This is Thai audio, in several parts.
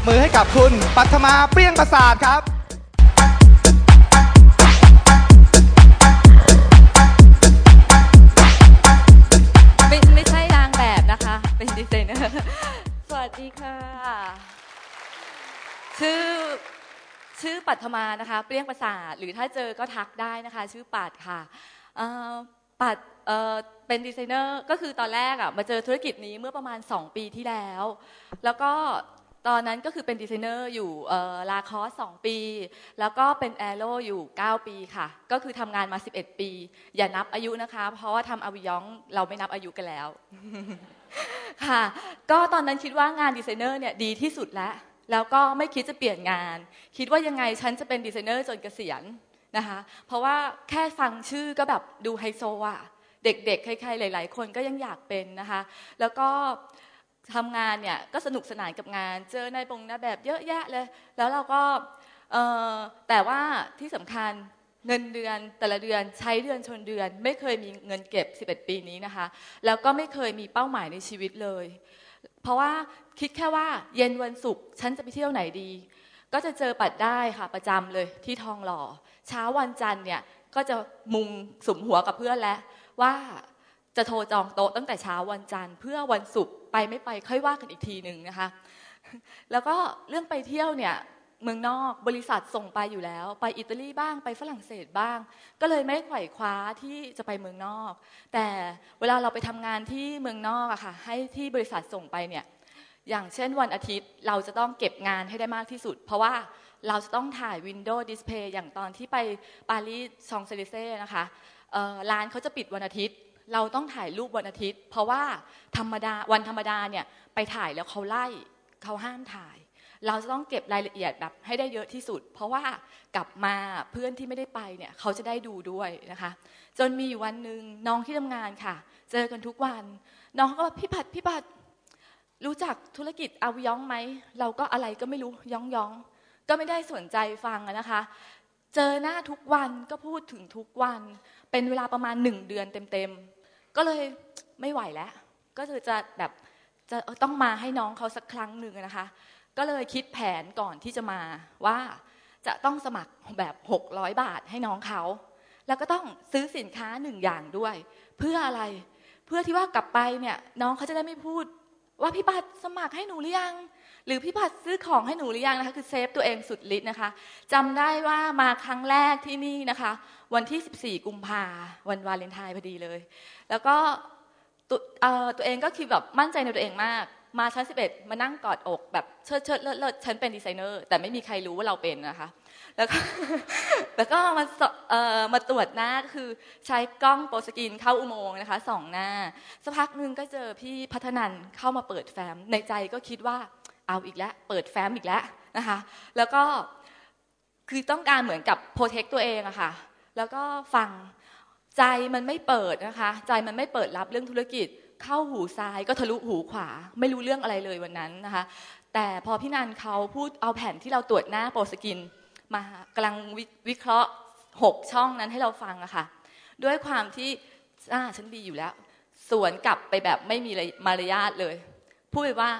บมือให้กับคุณ ปัทมาเปรี้ยงประสาทครับไม่ไม่ใช่นางแบบนะคะ เป็นดีไซเนอร์สวัสดีค่ะ ชื่อชื่อปัทมานะคะ เปรี้ยงประสาท หรือถ้าเจอก็ทักได้นะคะ ชื่อปัดค่ะปัดเป็นดีไซเนอร์ก็คือตอนแรกอะมาเจอธุรกิจนี้เมื่อประมาณ 2 ปีที่แล้ว แล้วก็ ตอนนั้นก็คือเป็นดีไซเนอร์อยู่ลาคอสสองปี แล้วก็เป็นแอโร่อยู่ 9 ปีค่ะ ก็คือทำงานมา 11 ปี อย่านับอายุนะคะ เพราะว่าทำอาวิยองเราไม่นับอายุกันแล้วค่ะ ก็ตอนนั้นคิดว่างานดีไซเนอร์เนี่ยดีที่สุดแล้ว แล้วก็ไม่คิดจะเปลี่ยนงาน คิดว่ายังไงฉันจะเป็นดีไซเนอร์จนเกษียณนะคะ เพราะว่าแค่ฟังชื่อก็แบบดูไฮโซอะเด็กๆ ใครๆ หลาย ๆ คนก็ยังอยากเป็นนะคะ แล้วก็ ทำงานเนี่ยก็สนุกสนานกับงาน เจอนายบงนายแบบเยอะแยะเลย แล้วเราก็แต่ว่าที่สำคัญเงินเดือนแต่ละเดือนใช้เดือนชนเดือน ไม่เคยมีเงินเก็บ 11 ปีนี้นะคะ แล้วก็ไม่เคยมีเป้าหมายในชีวิตเลย เพราะว่าคิดแค่ว่าเย็นวันศุกร์ฉันจะไปเที่ยวไหนดี ก็จะเจอปัดได้ค่ะประจำเลยที่ทองหล่อ เช้าวันจันทร์เนี่ยก็จะมุงสุมหัวกับเพื่อนแล้วว่า จะโทรจองโต๊ะตั้งแต่เช้าวันจันทร์เพื่อวันศุกร์ไปไม่ไปค่อยว่ากันอีกทีหนึ่งนะคะ แล้วก็เรื่องไปเที่ยวเนี่ยเมืองนอกบริษัทส่งไปอยู่แล้ว ไปอิตาลีบ้างไปฝรั่งเศสบ้าง ก็เลยไม่ไขว่คว้าที่จะไปเมืองนอก แต่เวลาเราไปทำงานที่เมืองนอกอะค่ะให้ที่บริษัทส่งไปเนี่ยอย่างเช่นวันอาทิตย์เราจะต้องเก็บงานให้ได้มากที่สุด เพราะว่าเราจะต้องถ่ายวินโดว์ดิสเพย์อย่างตอนที่ไปปารีสชองเซลิเซ่นะคะร้านเขาจะปิดวันอาทิตย์ เราต้องถ่ายรูปวันอาทิตย์ เพราะว่าธรรมดาวันธรรมดาเนี่ยไปถ่ายแล้วเขาไล่เขาห้ามถ่าย เราจะต้องเก็บรายละเอียดแบบให้ได้เยอะที่สุด เพราะว่ากลับมาเพื่อนที่ไม่ได้ไปเนี่ยเขาจะได้ดูด้วยนะคะ จนมีอยู่วันหนึ่งน้องที่ทำงานค่ะ เจอกันทุกวัน น้องก็บอกพี่ผัดพี่ผัดรู้จักธุรกิจอาวิยองไหมเราก็อะไรก็ไม่รู้ยองยองก็ไม่ได้สนใจฟังนะคะ เจอหน้าทุกวันก็พูดถึงทุกวัน เป็นเวลาประมาณหนึ่งเดือนเต็มๆ ก็เลยไม่ไหวแล้ว ก็คือจะแบบจะต้องมาให้น้องเขาสักครั้งหนึ่งนะคะ ก็เลยคิดแผนก่อนที่จะมาว่าจะต้องสมัครแบบ 600 บาทให้น้องเขา แล้วก็ต้องซื้อสินค้าหนึ่งอย่างด้วย เพื่ออะไร เพื่อที่ว่ากลับไปเนี่ยน้องเขาจะได้ไม่พูด ว่าพี่บัตรสมัครให้หนูหรือยัง หรือพี่บัตรซื้อของให้หนูหรือยังนะคะ คือเซฟตัวเองสุดฤทธิ์นะคะจำได้ว่ามาครั้งแรกที่นี่นะคะ วันที่ 14 กุมภาวันวาเลนไทน์พอดีเลย แล้วก็ตัวตัวเองก็คิดแบบมั่นใจในตัวเองมาก มาชั้น 11 มานั่งกอดอกแบบเชิดเชิดเลิศเลิศฉันเป็นดีไซเนอร์แต่ไม่มีใครรู้ว่าเราเป็นนะคะ แล้วก็แล้วก็มามาตรวจหน้าคือใช้กล้องโปรสกินเข้าอุโมงค์นะคะสองหน้าสักพักหนึ่งก็เจอพี่พัฒนันเข้ามาเปิดแฟ้มในใจก็คิดว่า เอาอีกแล้วเปิดแฟ้มอีกแล้วนะคะแล้วก็คือต้องการเหมือนกับโปรเทคตัวเองอะค่ะแล้วก็ฟังใจมันไม่เปิดนะคะ ใจมันไม่เปิดรับเรื่องธุรกิจ เข้าหูซ้ายก็ทะลุหูขวา ไม่รู้เรื่องอะไรเลยวันนั้นนะคะ แต่พอพี่นันเขาพูดเอาแผ่นที่เราตรวจหน้าโปรสกิน มากำลังวิเคราะห์หกช่องนั้นให้เราฟังอะค่ะ ด้วยความที่อ่าฉันดีอยู่แล้ว สวนกลับไปแบบไม่มีมารยาทเลย พูดไปว่า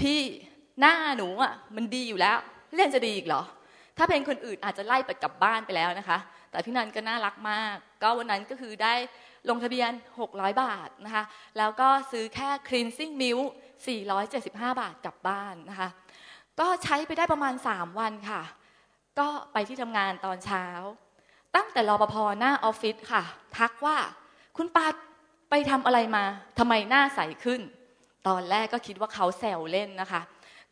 พี่ หน้าหนูอะมันดีอยู่แล้วเล่นจะดีอีกเหรอ ถ้าเป็นคนอื่นอาจจะไล่ไปกลับบ้านไปแล้วนะคะ แต่พี่นันก็น่ารักมาก ก็วันนั้นก็คือได้ลงทะเบียน 600 บาทนะคะ แล้วก็ซื้อแค่ cleansing milk 475 บาทกลับบ้านนะคะ ก็ใช้ไปได้ประมาณ 3 วันค่ะ ก็ไปที่ทำงานตอนเช้า ตั้งแต่รอปภหน้าออฟฟิศค่ะ ทักว่าคุณปัดไปทำอะไรมาทำไมหน้าใสขึ้น ตอนแรกก็คิดว่าเขาแซวเล่นนะคะ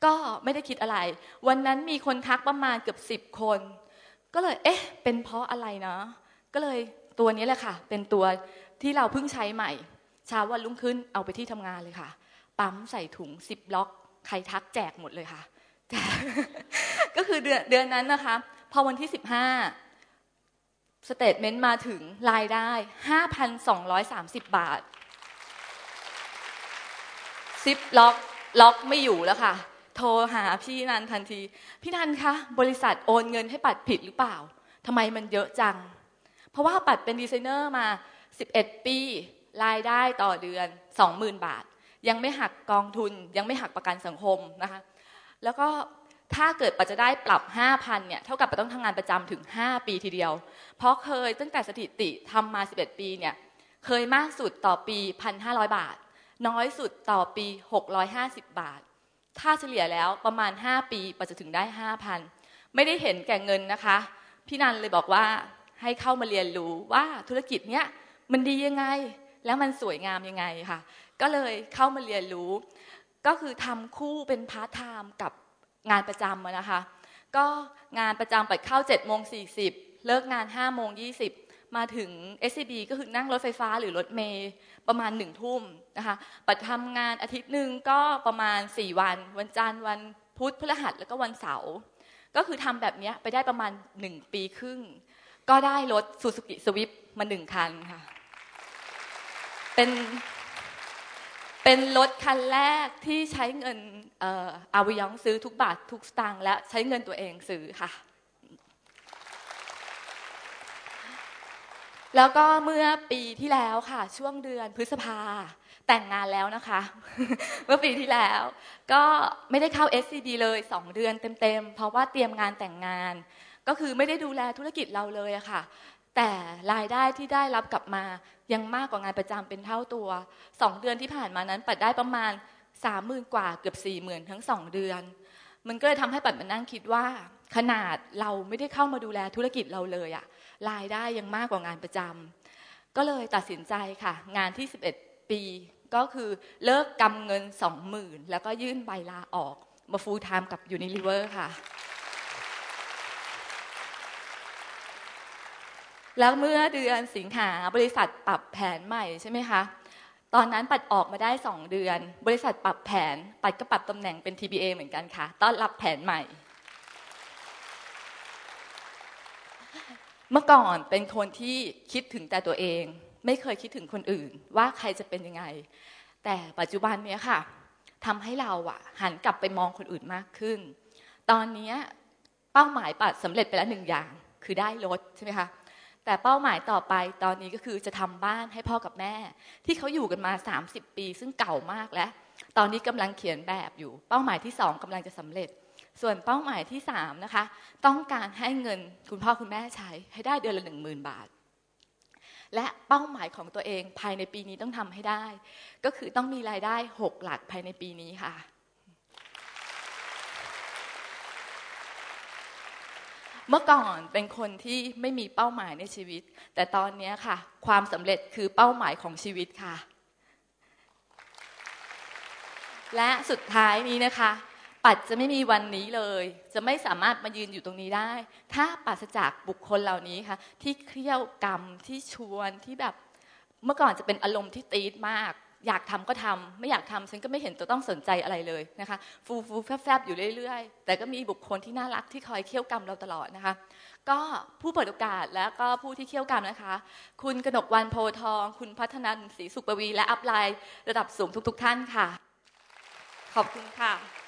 ก็ไม่ได้คิดอะไร วันนั้นมีคนทักประมาณเกือบสิบคน ก็เลย เอ๊ะ เป็นเพราะอะไรเนาะก็เลยตัวนี้แหละค่ะ เป็นตัวที่เราเพิ่งใช้ใหม่เช้าวันรุ่งขึ้นเอาไปที่ทำงานเลยค่ะ ปั๊มใส่ถุงสิบล็อก ใครทักแจกหมดเลยค่ะ ก็คือเดือนเดือนนั้นนะคะ พอวันที่สิบห้าสเตทเมนต์มาถึงรายได้5,230บบาทซิปล็อกล็อกไม่อยู่แล้วค่ะ ทรหาพี่นันทันที พี่นันคะบริษัทโอนเงินให้ปัดผิดหรือเปล่าทำไมมันเยอะจัง เพราะว่าปัดเป็นดีไซเนอร์มา 11 ปีรายได้ต่อเดือน 20,000 บาท ยังไม่หักกองทุน ยังไม่หักประกันสังคมนะคะ แล้วก็ถ้าเกิดปัจจะได้ปรับ 5,000 เนี่ย เท่ากับปัจต้องทำงานประจำถึง 5 ปีทีเดียว เพราะเคยตั้งแต่สถิติทำมา 11 ปีเนี่ย เคยมากสุดต่อปี 1,500 บาท น้อยสุดต่อปี 650 บาท ถ้าเฉลี่ยแล้วประมาณ 5 ปีปัจจะถึงได้ 5,000 ไม่ได้เห็นแก่เงินนะคะ พี่นันเลยบอกว่าให้เข้ามาเรียนรู้ว่าธุรกิจเนี้ยมันดียังไง แล้วมันสวยงามยังไงค่ะ ก็เลยเข้ามาเรียนรู้ ก็คือทำคู่เป็นพาร์ทไทม์กับงานประจำนะคะ ก็งานประจำปัดเข้า7โมง40เลิกงาน5โมง20 มาถึง SCB ก็คือนั่งรถไฟฟ้าหรือรถเมย์ประมาณ1ทุ่มนะคะปัดทำงานอาทิตย์หนึ่งก็ประมาณ 4 วัน วันจันทร์วันพุธพฤหัสแล้วก็วันเสาร์ก็คือทำแบบนี้ไปได้ประมาณ 1 ปีครึ่ง ก็ได้รถซูซูกิสวิฟมาหนึ่งคันค่ะ เป็นเป็นรถคันแรกที่ใช้เงินเอ่ออาวิยองซื้อทุกบาททุกสตางค์และใช้เงินตัวเองซื้อค่ะ แล้วก็เมื่อปีที่แล้วค่ะ ช่วงเดือนพฤษภาแต่งงานแล้วนะคะ เมื่อปีที่แล้ว ก็ไม่ได้เข้า SCB เลย2เดือนเต็มๆ เพราะว่าเตรียมงานแต่งงาน ก็คือไม่ได้ดูแลธุรกิจเราเลยอะค่ะ แต่รายได้ที่ได้รับกลับมายังมากกว่างานประจำเป็นเท่าตัว2เดือนที่ผ่านมานั้น ปัดได้ประมาณ30,000กว่าเกือบ40,000ทั้ง2เดือน มันก็เลยทำให้ปัดมานั่งคิดว่า ขนาดเราไม่ได้เข้ามาดูแลธุรกิจเราเลยอะ รายได้ยังมากกว่างานประจำก็เลยตัดสินใจค่ะ งานที่ 11 ปีก็คือเลิกกำเงิน 20,000 แล้วก็ยื่นใบลาออก มาฟูลไทม์กับ Unilever ค่ะ แล้วเมื่อเดือนสิงหาบริษัทปรับแผนใหม่ใช่ไหมคะตอนนั้นปัดออกมาได้ 2 เดือน บริษัทปรับแผน ปัดก็ปรับตำแหน่งเป็น TBA เหมือนกันค่ะ ต้อนรับแผนใหม่ เมื่อก่อนเป็นคนที่คิดถึงแต่ตัวเอง ไม่เคยคิดถึงคนอื่น ว่าใครจะเป็นยังไง แต่ปัจจุบันเนี้ยค่ะทำให้เราอะหันกลับไปมองคนอื่นมากขึ้น ตอนนี้เป้าหมายปัดสำเร็จไปแล้วหนึ่งอย่าง คือได้รถใช่ไหมคะแต่เป้าหมายต่อไปตอนนี้ก็คือจะทำบ้านให้พ่อกับแม่ ที่เขาอยู่กันมา 30 ปี ซึ่งเก่ามากแล้ว ตอนนี้กำลังเขียนแบบอยู่ เป้าหมายที่2กำลังจะสำเร็จ ส่วนเป้าหมายที่3นะคะต้องการให้เงินคุณพ่อคุณแม่ใช้ให้ได้เดือนละ1 0,000 บาท และเป้าหมายของตัวเองภายในปีนี้ต้องทำให้ได้ ก็คือต้องมีรายได้ 6 หลักภายในปีนี้ค่ะ เมื่อก่อนเป็นคนที่ไม่มีเป้าหมายในชีวิต แต่ตอนนี้ค่ะ ความสำเร็จคือเป้าหมายของชีวิตค่ะ และสุดท้ายนี้นะคะ ปัดจะไม่มีวันนี้เลย จะไม่สามารถมายืนอยู่ตรงนี้ได้ ถ้าปราศจากบุคคลเหล่านี้ค่ะ ที่เครี่ยวกรรมที่ชวนที่แบบเมื่อก่อนจะเป็นอารมณ์ที่ตีดมาก อยากทำก็ทำไม่อยากทำฉันก็ไม่เห็นจะต้องสนใจอะไรเลยนะคะ ฟูฟูแฟบแฟบอยู่เรื่อย ๆ แต่ก็มีบุคคลที่น่ารักที่คอยเคี่ยวกรรมเราตลอดนะคะ ก็ผู้เปิดโอกาสแล้วก็ผู้ที่เคี่ยวกรรมนะคะ คุณกนกวันโพทอง คุณพัฒนันศรีสุขปวี และอัพไลน์ระดับสูงทุก ๆ ท่านค่ะ ขอบคุณค่ะ